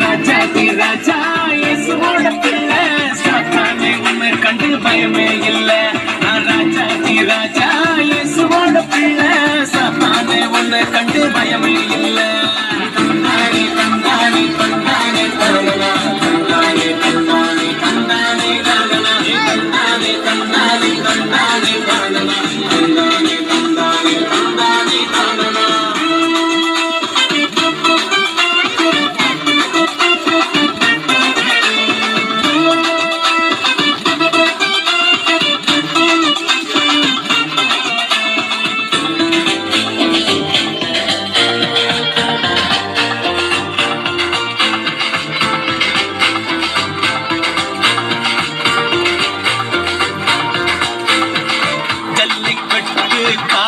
ராஜாதி ராஜா இயேசுவோட பிள்ளை சாத்தானே உண்மை கண்டு பயமே இல்ல. நான் ராஜாதி ராஜா இயேசுவோட பிள்ளை சாத்தானே உண்மை கண்டு பயமே இல்ல.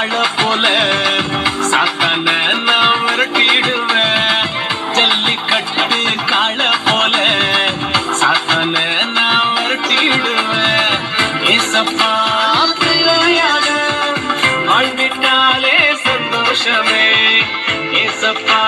வாழ போல சாத்தான நான் விரட்டிடுவேன் ஜல்லிக்கட்டு காள போல சாத்தான நான் விரட்டிடுவேன் ஏசப்பா வாழ்ந்துட்டாலே சந்தோஷமே. ஏசப்பா